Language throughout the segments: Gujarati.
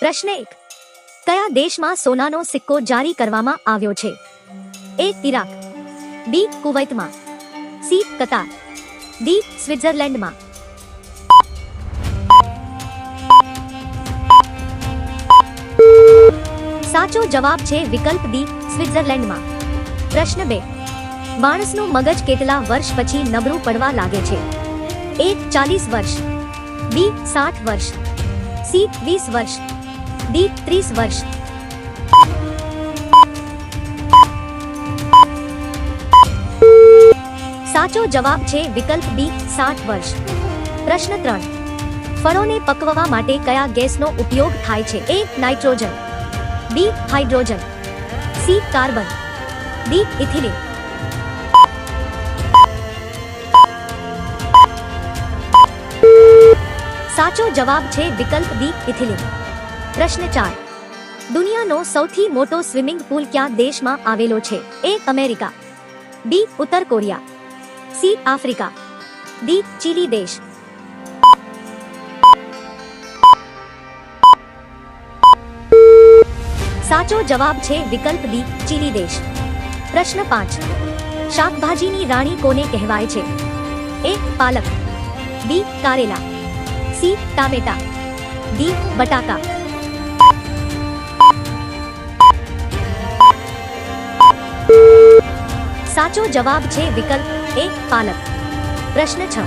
પ્રશ્ન એક કયા દેશમાં સોનાનો સિક્કો જારી કરવામાં આવ્યો છે એ ઈરાક બી કુવૈતમાં સી કતાર ડી સ્વિટ્ઝરલેન્ડમાં સાચો જવાબ છે વિકલ્પ ડી સ્વિટ્ઝરલેન્ડમાં પ્રશ્ન બે માણસનું મગજ કેટલા વર્ષ પછી નબળું પડવા લાગે છે એક ચાલીસ વર્ષ બી સાઠ વર્ષ સી વીસ વર્ષ डी 30 वर्ष સાચો જવાબ છે વિકલ્પ બી 60 વર્ષ પ્રશ્ન 3 ફળોને પકવવા માટે કયા ગેસનો ઉપયોગ થાય છે A nitrogen B hydrogen C carbon D ethylene સાચો જવાબ છે વિકલ્પ ડી ઇથિલી પ્રશ્ન 4 દુનિયા નો સૌથી મોટો સ્વિમિંગ પૂલ કયા દેશ માં આવેલો છે એ અમેરિકા બી ઉત્તર કોરિયા સી આફ리카 ડી ચિલી દેશ સાચો જવાબ છે વિકલ્પ ડી ચિલી દેશ પ્રશ્ન 5 શાકભાજી ની રાણી કોને કહેવાય છે એ પાલક બી કારેલા સી તાવેતા ડી બટાકા साचो जवाब छे विकल्प एक पालक प्रश्न छ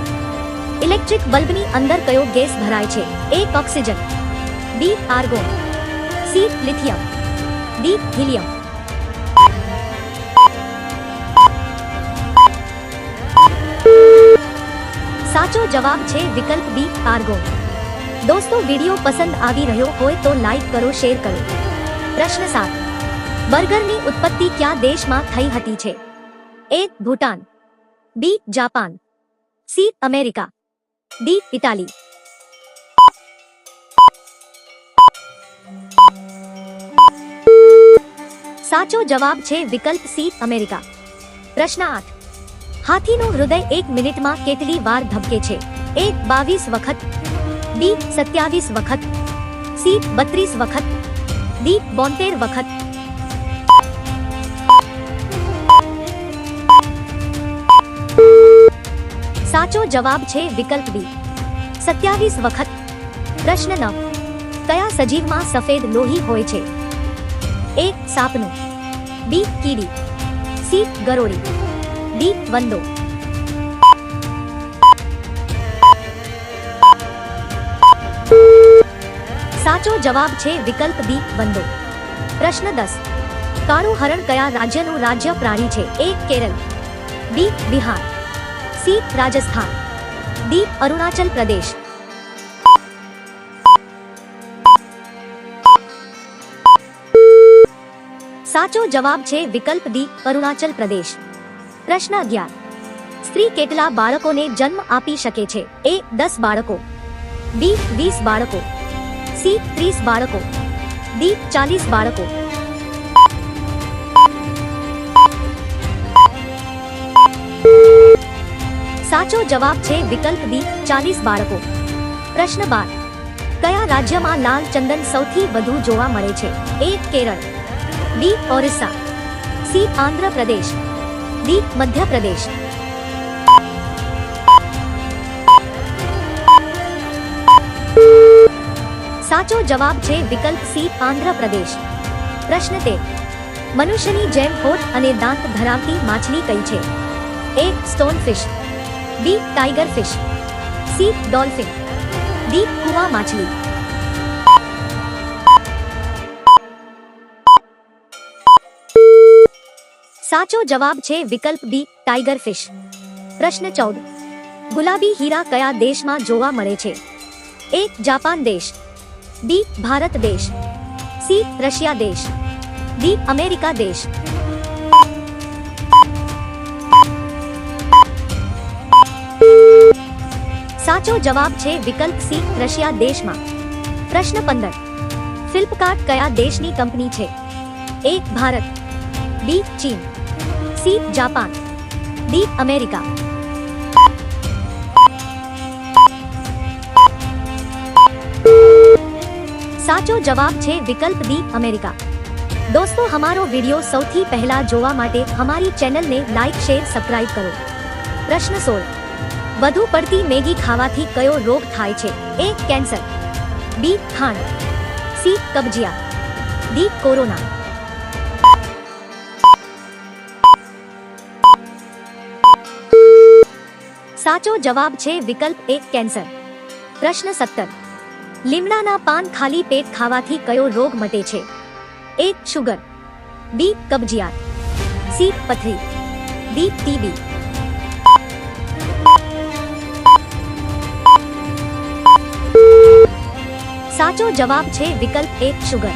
इलेक्ट्रिक बल्ब नी अंदर कयो गैस भराय छे एक oxygen B argon C lithium D helium साचो जवाब छे विकल्प बी आर्गोन दोस्तों वीडियो पसंद आवी रहयो होए तो लाइक करो शेयर करो प्रश्न सात બર્ગરની ઉત્પત્તિ ક્યાં દેશમાં થઈ હતી છે A Bhutan B Japan C America D Italy સાચો જવાબ છે વિકલ્પ સી અમેરિકા પ્રશ્ન આઠ હાથીનું હૃદય એક મિનિટમાં કેટલી વાર ધબકે છે એ બાવીસ વખત બી સત્યાવીસ વખત સી બત્રીસ વખત ડી બોતેર વખત સાચો જવાબ છે વિકલ્પ બી 27 વખત પ્રશ્ન 9 કયા સજીવમાં સફેદ લોહી હોય છે એક સાપને બી કીડી સી ગરોડી બી વંદો સાચો જવાબ છે વિકલ્પ બી વંદો પ્રશ્ન 10 કાળો હરણ કયા રાજ્યનો રાજ્ય પ્રાણી છે એક Kerala B Bihar C Rajasthan D Arunachal Pradesh साचो जवाब छे विकल्प दी अरुणाचल प्रदेश प्रश्न अग्यार स्त्री केटला बाड़कों ने जन्म आपी सके छे ए 10 बाड़कों बी 20 बाड़कों सी 30 बाड़कों डी 40 बाड़कों સાચો જવાબ છે વિકલ્પ B 40 બારકો પ્રશ્ન 12 કયા રાજ્યમાં લાલ ચંદન સૌથી વધુ જોવા મળે છે A Kerala B Orissa C Andhra Pradesh D Madhya Pradesh સાચો જવાબ છે વિકલ્પ C આંધ્રપ્રદેશ પ્રશ્ન 3 મનુષની જૈન ફોર્ટ અને દાંત ધરાકી માછલી કઈ છે A stone fish B tiger fish C dolphin D कुआ मछली साचो जवाब छे विकल्प बी टाइगर फिश प्रश्न चौदह गुलाबी हीरा कया देश में जोवा मरे छे ए जापान देश बी भारत देश सी रशिया देश डी अमेरिका देश साचो जवाब छे विकल्प सी रशिया देश में प्रश्न पंदर फ्लिपकार्ट कया देश की कंपनी छे एक भारत बी चीन सी जापान डी अमेरिका साचो जवाब छे विकल्प डी अमेरिका दोस्तों हमारो वीडियो सौथी पहला जोवा माटे हमारी चैनल ने लाइक शेयर सब्सक्राइब करो प्रश्न सोलह વધુ પડતી મેગી ખાવાથી કયો રોગ થાય છે એ કેન્સર બી હાડ સી કબજિયા D કોરોના સાચો જવાબ છે વિકલ્પ A કેન્સર પ્રશ્ન 70 લીમડાના પાન ખાલી પેટ ખાવાથી કયો રોગ મટે છે A સુગર B કબજિયાત C પથરી D ટીબી સાચો જવાબ છે વિકલ્પ A સુગર.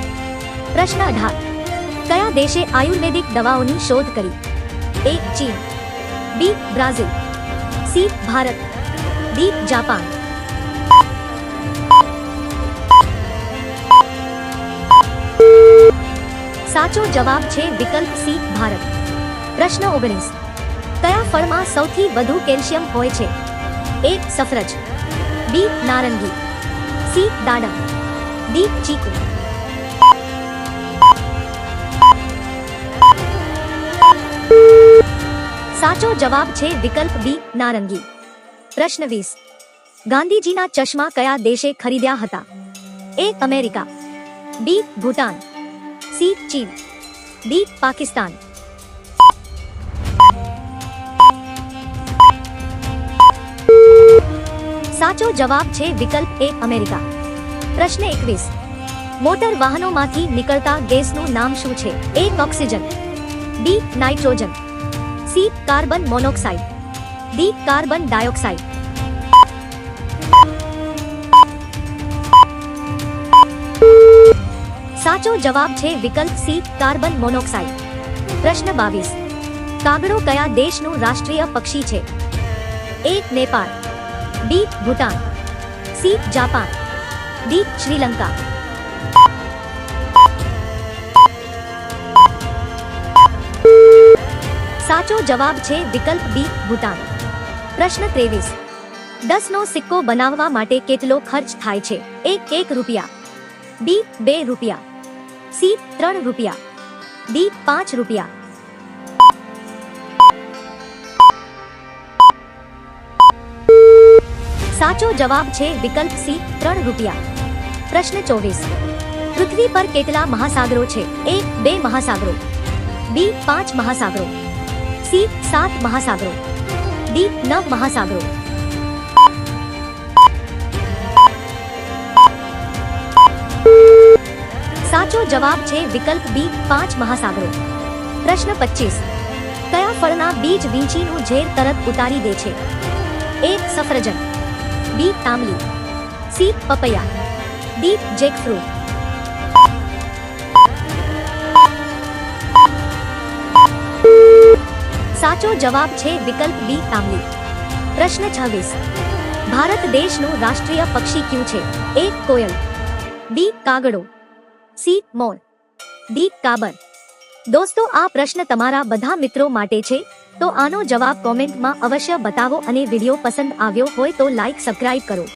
પ્રશ્ન 8 કયા દેશે આયુર્વેદિક દવાઓની શોધ કરી? A ચીન B Brazil C Bharat D Japan સાચો જવાબ છે વિકલ્પ C ભારત. પ્રશ્ન 19 કયા ફળમાં સૌથી વધુ કેલ્શિયમ હોય છે? A સફરજન B નારંગી C દાડમ दिलीप जी साचो जवाब छे विकल्प बी नारंगी प्रश्न बीस गांधी जी ना चश्मा कया देशे खरीदया हता A America B Bhutan C चीन डी पाकिस्तान साचो जवाब छे विकल्प ए अमेरिका પ્રશ્ન એકવીસ મોટર વાહનોમાંથી નીકળતા ગેસનું નામ શું છે A oxygen B nitrogen C carbon monoxide D carbon dioxide સાચો જવાબ છે વિકલ્પ સી કાર્બન મોનોક્સાઇડ પ્રશ્ન બાવીસ કાગડો કયા દેશનું રાષ્ટ્રીય પક્ષી છે A Nepal B Bhutan C Japan D Sri Lanka સાચો જવાબ છે વિકલ્પ બી ભૂટાન પ્રશ્ન ત્રેવીસ દસનો સિક્કો બનાવવા માટે કેટલો ખર્ચ થાય છે એક એક રૂપિયા બી બે રૂપિયા સી ત્રણ રૂપિયા ડી પાંચ રૂપિયા સાચો જવાબ છે વિકલ્પ સી ત્રણ રૂપિયા प्रश्न 24 पृथ्वी पर કેટલા મહાસાગરો છે 1 2 મહાસાગરો B 5 મહાસાગરો C 7 મહાસાગરો D 9 મહાસાગરો સાચો જવાબ છે વિકલ્પ B 5 મહાસાગરો પ્રશ્ન 25 કયા ફળના બીજ વીંટીઓ ઝેર તરફ ઉતારી દે છે A સફરજન B કામલી C પપયા ડીપ જેકફ્રૂટ સાચો જવાબ છે વિકલ્પ બી તાંબલી પ્રશ્ન છવ્વીસ ભારત દેશનું રાષ્ટ્રીય પક્ષી કયું છે એ કોયલ બી કાગડો સી મોર ડી કાબર દોસ્તો આ પ્રશ્ન તમારા બધા મિત્રો માટે છે તો આનો જવાબ કોમેન્ટમાં અવશ્ય બતાવો અને વિડીયો પસંદ આવ્યો હોય તો લાઈક સબસ્ક્રાઈબ કરો